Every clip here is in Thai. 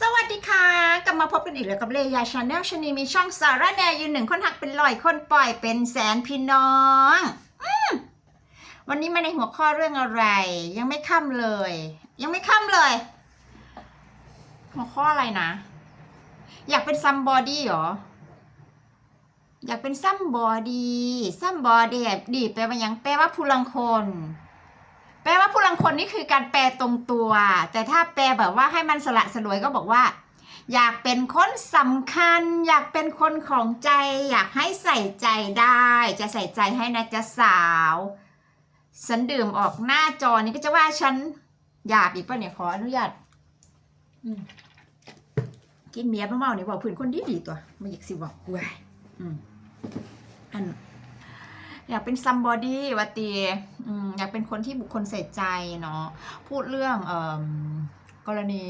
สวัสดีค่ะ กลับมาพบกันอีกแล้วกับเลยาชาแนลชนีมีช่องสาระแนยืนหนึ่งคนหักเป็นร้อยคนปล่อยเป็นแสนพี่น้องอวันนี้มาในหัวข้อเรื่องอะไร ยังไม่ค่ำเลย ยังไม่ค่ำเลย หัวข้ออะไรนะ อยากเป็นซัมบอดี้เหรอ อยากเป็นซัมบอดี้ซัมบอดี้ดีแปลว่ายังแปลว่าผู้ลังคน แปลว่าผู้ลังคนนี่คือการแปลตรงตัว แต่ถ้าแปลแบบว่าให้มันสละสลวยก็บอกว่า อยากเป็นคนสำคัญ อยากเป็นคนของใจ อยากให้ใส่ใจได้ จะใส่ใจให้นะจะสาว ฉันดื่มออกหน้าจอนี่ก็จะว่าฉันหยาบอีกป่ะเนี่ยขออนุญาตกินเมียเมาๆเนี่ยบอกผื่นคนดีดีตัวไม่อยากสิบอกเว้ยอืมอัน อยากเป็นซัมบอดี้วะตีอยากเป็นคนที่บุคคลใส่ใจเนาะพูดเรื่องออกรณี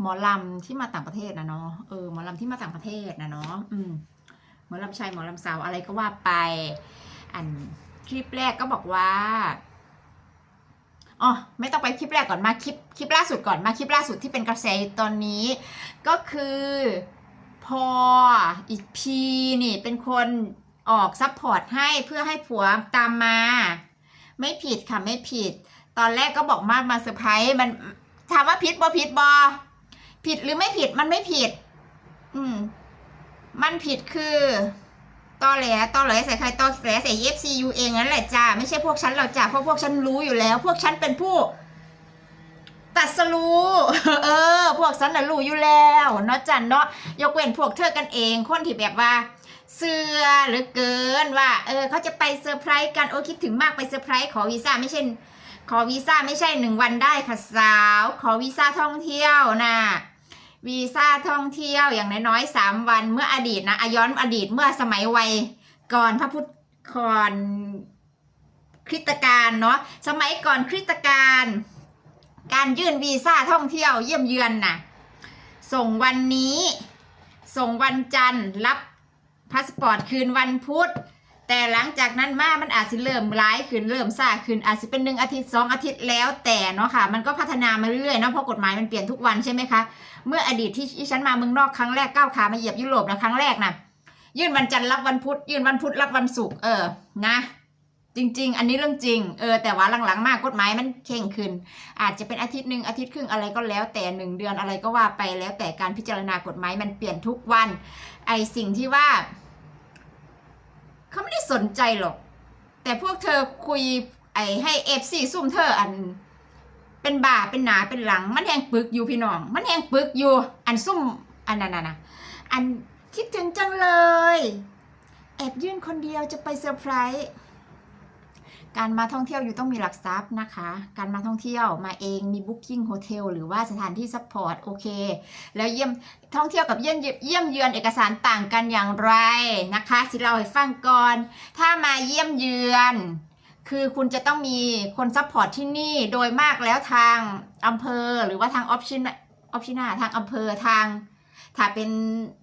หมอลำที่มาต่างประเทศนะเนาะเออหมอลำที่มาต่างประเทศนะเนาะหมอลำชายหมอลำสาวอะไรก็ว่าไป อันคลิปแรกก็บอกว่าอ๋อไม่ต้องไปคลิปแรกก่อนมาคลิปคลิปล่าสุดก่อนมาคลิปล่าสุดที่เป็นกระแสตอนนี้ ก็คือพออีกพีนี่เป็นคน ออกซัพพอร์ตให้เพื่อให้ผัวตามมา ไม่ผิดค่ะไม่ผิด ตอนแรกก็บอกมากมาเซอร์ไพรส์มันถามว่าผิดบ่ผิดบ่ผิดหรือไม่ผิดมันไม่ผิด อืม มันผิดคือตอแหลตอแหลใส่ใครตอแหลใส่ FCU เองนั่นแหละจ้าไม่ใช่พวกฉันเราจ้าเพราะพวกฉันรู้อยู่แล้ว พวกฉันเป็นผู้ตัดสรู้เออ พวกฉันน่ะรู้อยู่แล้วเนาะจันเนาะยกเว้นพวกเธอกันเอง คนที่แบบว่า เสื้อหรือเกินว่าเออเขาจะไปเซอร์ไพรส์กันโอ้คิดถึงมากไปเซอร์ไพรส์ขอวีซ่าไม่ใช่ขอวีซ่าไม่ใช่หนึ่งวันได้ค่ะสาว ขอวีซ่าท่องเที่ยวนะวีซ่าท่องเที่ยวอย่างน้อยๆสามวันเมื่ออดีตนะอย้อนอดีตเมื่อสมัยวัยก่อนพระพุทธก่อนคริสตกาลเนาะสมัยก่อนคริสตกาลการยื่นวีซ่าท่องเที่ยวเยี่ยมเยือนน่ะส่งวันนี้ ส่งวันจันทร์รับ พาสปอร์ตคืนวันพุธแต่หลังจากนั้นมามันอาจจะเริ่มร้ายขึ้นเริ่มซ่าขึ้นอาจจะเป็นหนึ่งอาทิตย์สองอาทิตย์แล้วแต่เนาะค่ะ มันก็พัฒนามาเรื่อยๆเนาะเพราะกฎหมายมันเปลี่ยนทุกวันใช่ไหมคะ เมื่ออดีตที่ที่ฉันมาเมืองนอกครั้งแรกก้าวขามาเหยียบยุโรปนะครั้งแรกนะยื่นวันจันทร์รับวันพุธยื่นวันพุธรับวันศุกร์เออนะ จริง ๆ อันนี้เรื่องจริงเออแต่ว่าหลังๆ มากกฎหมายมันเข่งขึ้น อาจจะเป็นอาทิตย์หนึ่งอาทิตย์ครึ่งอะไรก็แล้วแต่หนึ่งเดือนอะไรก็ว่าไปแล้วแต่การพิจารณากฎหมายมันเปลี่ยนทุกวัน ไอสิ่งที่ว่า เขาไม่ได้สนใจหรอก แต่พวกเธอคุยไอให้เอฟซีซุ่มเธออัน เป็นบ่าเป็นหนาเป็นหลัง มันแหงปึกอยู่พี่น้อง มันแหงปึกอยู่ อันซุ่มอันนั้นน่ะนะอันคิดถึงจังเลย แอบยื่นคนเดียวจะไปเซอร์ไพรส์ การมาท่องเที่ยวอยู่ต้องมีหลักทรัพย์นะคะ การมาท่องเที่ยวมาเองมีบุ๊กิ้งโฮเทลหรือว่าสถานที่ซัพพอร์ตโอเค แล้วเยี่ยมท่องเที่ยวกับเยี่ยมเยี่ยมเยือนเอกสารต่างกันอย่างไรนะคะสิเราให้ฟังก่อน ถ้ามาเยี่ยมเยือนคือคุณจะต้องมีคนซัพพอร์ตที่นี่โดยมากแล้วทางอำเภอหรือว่าทางออปชินออปชินาทางอำเภอทาง ถ้าเป็น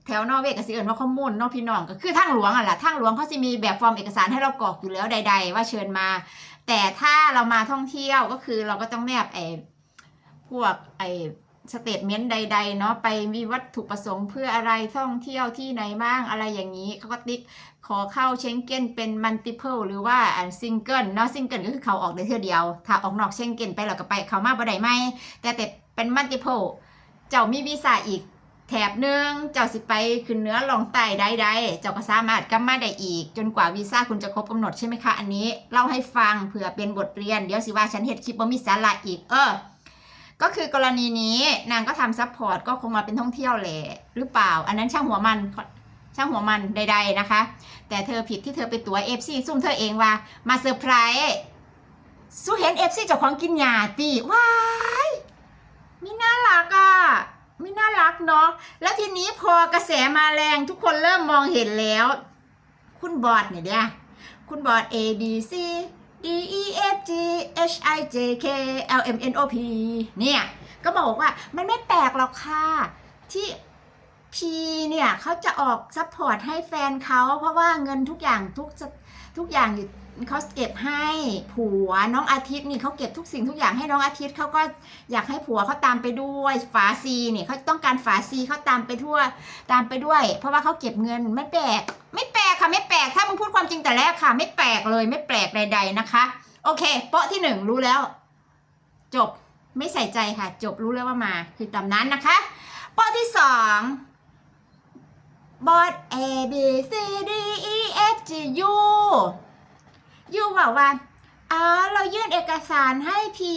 แถวนอร์เวกสิเอิญว่าข้อมูลนอกพี่น้องก็คือทางหลวงอะแหละทางหลวงเขาจะมีแบบฟอร์มเอกสารให้เรากรอกอยู่แล้วใด ๆ ว่าเชิญมา แต่ถ้าเรามาท่องเที่ยวก็คือเราก็ต้องแนบไอ้พวกไอ้สเตทเมนต์ใด ๆ เนาะไปมีวัตถุประสงค์เพื่ออะไรท่องเที่ยวที่ไหนบ้างอะไรอย่างนี้เขาก็ติ๊กขอเข้าเชงเก้นเป็นมัลติเพลหรือว่าอันซิงเกิลเนาะซิงเกิลก็คือเขาออกได้เท่าเดียว ถ้าออกนอกเชงเก้นไปเราก็ไปเขามาบ่ได้ไหมแต่แต่เป็นมัลติเพลเจ้ามีวีซ่าอีก แถบหนึ่งเจ้าสิไปขึ้นเนื้อลองใต้ได้ได้เจ้าก็สามารถกลับมาได้อีก จนกว่าวีซ่าคุณจะครบกำหนดใช่ไหมคะ อันนี้เล่าให้ฟังเผื่อเป็นบทเรียน เดี๋ยวสิว่าฉันเห็ดคลิปว่ามีสาระอีก เออ ก็คือกรณีนี้นางก็ทำซัพพอร์ตก็คงมาเป็นท่องเที่ยวแหละหรือเปล่า อันนั้นช่างหัวมันช่างหัวมันใด ๆนะคะ แต่เธอผิดที่เธอไปตัวเอฟซีซุ่มเธอเองว่ามาเซอร์ไพรส์สู้เห็นเอฟซีเจ้าของกินยาตีว้ายมีน่ารักอะ ไม่น่ารักเนาะแล้วทีนี้พอกระแสมาแรงทุกคนเริ่มมองเห็นแล้ว คุณบอดเนี่ยเดียคุณบอด A B C D E F G H I J K L M N O P เนี่ยก็บอกว่ามันไม่แปลกหรอกค่ะ ที่ P เนี่ยเขาจะออกซัพพอร์ตให้แฟนเขาเพราะว่าเงินทุกอย่างทุกทุกอย่างอยู่ เขาเก็บให้ผัวน้องอาทิตย์นี่เขาเก็บทุกสิ่งทุกอย่างให้น้องอาทิตย์เขาก็อยากให้ผัวเขาตามไปด้วยฝาซีนี่เขาต้องการฝาซีเขาตามไปทั่วตามไปด้วย เพราะว่าเขาเก็บเงินไม่แปลก ไม่แปลกค่ะไม่แปลกถ้ามึงพูดความจริงแต่แรกค่ะ ไม่แปลกเลยไม่แปลกใด ๆนะคะ โอเคโปะที่หนึ่งรู้แล้ว จบไม่ใส่ใจค่ะ จบรู้แล้วว่ามา คือตามนั้นนะคะโปะที่สองบอด A B C D E F G U ยูบอกว่าอ๋อเรายื่นเอกสารให้พี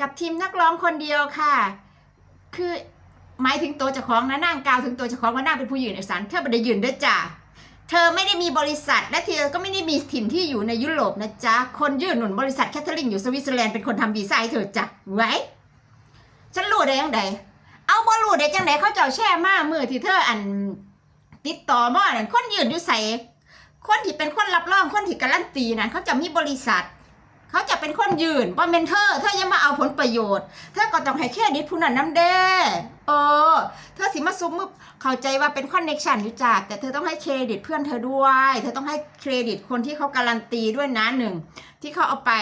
กับทีมนักร้องคนเดียวค่ะ คือหมายถึงตัวเจ้าของนะนางกล่าวถึงตัวเจ้าของว่าน่างเป็นผู้ยื่นเอกสารเธอไม่ได้ยื่นด้วยจ้ะเธอไม่ได้มีบริษัท และเธอก็ไม่ได้มีถิ่นที่อยู่ในยุโรปนะจ๊ะ คนยื่นหนุนบริษัทแคทเธอรีนอยู่สวิตเซอร์แลนด์เป็นคนทำวีซ่าให้เธอจ้ะไว้ฉันรู้ได้ยังไงเอาบอรู้ได้จังไดเขาเจ้าแช่มามือที่เธออันติดต่อมานั่นคนยื่นอยู่ใส่ คนที่เป็นคนรับรองคนที่การันตีนั้นเขาจะมีบริษัท เขาจะเป็นคนยืนว่าเมนเธอร์เธอยังมาเอาผลประโยชน์เธอก็ต้องให้เครดิตผู้นั้นน้ำเด้เออ เธอสิมาซุมมึบเข้าใจว่าเป็นคอนเน็ชันอยู่จ้าแต่เธอต้องให้เครดิตเพื่อนเธอด้วย เธอต้องให้เครดิตคนที่เขาการันตีด้วยนะหนึ่งที่เขาเอาไป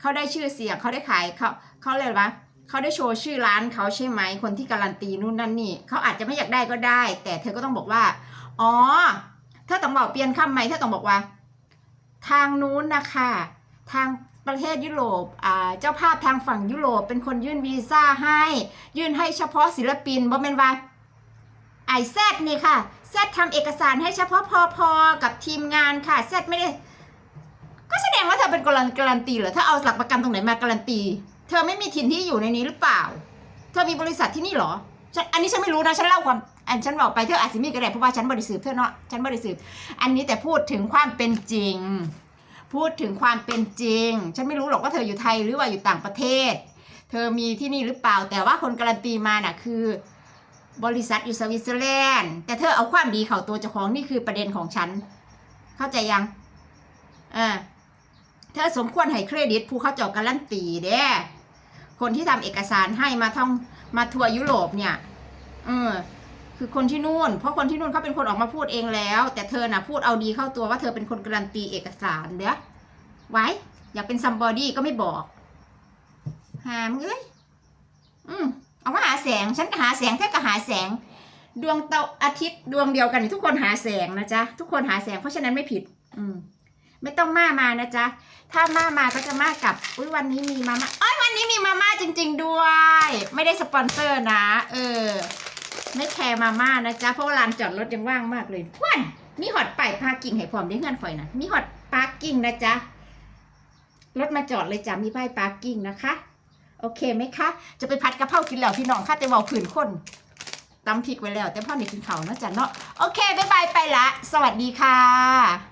เขาได้ชื่อเสียงเขาได้ขายเขาเขาเลยกว่าเขาได้โชว์ชื่อร้านเขาใช่ไหมคนที่การันตีนู่นนั่นนี่เขาอาจจะไม่อยากได้ก็ได้ แต่เธอก็ต้องบอกว่า อ๋อ เธอต้องบอกเปลี่ยนคำไหมเธอต้องบอกว่า ทางนู้นนะคะ ทางประเทศยุโรปเจ้าภาพทางฝั่งยุโรปเป็นคนยื่นวีซ่าให้ ยื่นให้เฉพาะศิลปินบ่แม่นว่าไอแซดนี่ค่ะแซดทำเอกสารให้เฉพาะพอพอกับทีมงานค่ะแซดไม่ได้ ก็แสดงว่าเธอเป็นการันตีเหรอเธอเอาหลักประกันตรงไหนมาการันตี เธอไม่มีถิ่นที่อยู่ในนี้หรือเปล่า เธอมีบริษัทที่นี่เหรอฉันอันนี้ฉันไม่รู้นะฉันเล่าความ อันฉันบอกไปเธออาจจะมีก็ได้เพราะว่าฉันบริสืบเธอเนาะฉันบริสืบอันนี้แต่พูดถึงความเป็นจริง พูดถึงความเป็นจริง ฉันไม่รู้หรอกว่าเธออยู่ไทยหรือว่าอยู่ต่างประเทศ เธอมีที่นี่หรือเปล่า แต่ว่าคนการันตีมาน่ะคือบริษัทอยู่สวิตเซอร์แลนด์แต่เธอเอาความดีเข้าตัวเจ้าของนี่คือประเด็นของฉัน เข้าใจยังอ่าเธอสมควรให้เครดิตผู้เข้าจาการันตีเด้คนที่ทำเอกสารให้มาท่องมาทัวร์ยุโรปเนี่ยเออ คือคนที่นู่น เพราะคนที่นู่นเขาเป็นคนออกมาพูดเองแล้ว แต่เธอน่ะพูดเอาดีเข้าตัวว่าเธอเป็นคนการันตีเอกสารเด้อไว้ อยากเป็นซัมบอดี้ก็ไม่บอกหามงเอ้ยอืมเอามาหาแสง ฉันก็หาแสงเธอก็หาแสง ดวงเตาอาทิตย์ดวงเดียวกันทุกคนหาแสงนะจ๊ะ ทุกคนหาแสง เพราะฉะนั้นไม่ผิด อืมไม่ต้องมามานะจ๊ะ ถ้ามามาก็จะมากับ อุ้ยวันนี้มีมาม่าอ้อยวันนี้มีมาม่าจริง ๆ ด้วย ไม่ได้สปอนเซอร์นะ เออ ไม่แคร์มาม่านะจ๊ะเพราะว่าลานจอดรถยังว่างมากเลยทวนมีหอดไปพาร์กิ่งให้พร้อมได้เงินข่อยนะมีหอดพาร์กิ่งนะจ๊ะรถมาจอดเลยจ้ะมีป้ายพาร์กิ่งนะคะ โอเคไหมคะ จะไปพัดกระเพรากินแล้วพี่น้องค่ะแต่เว่าผื่นคนตำพริกไว้แล้ว แต่พ่อหนีกินเขาเนาะจ๊ะเนาะโอเคบ๊ายบายไปละ สวัสดีค่ะ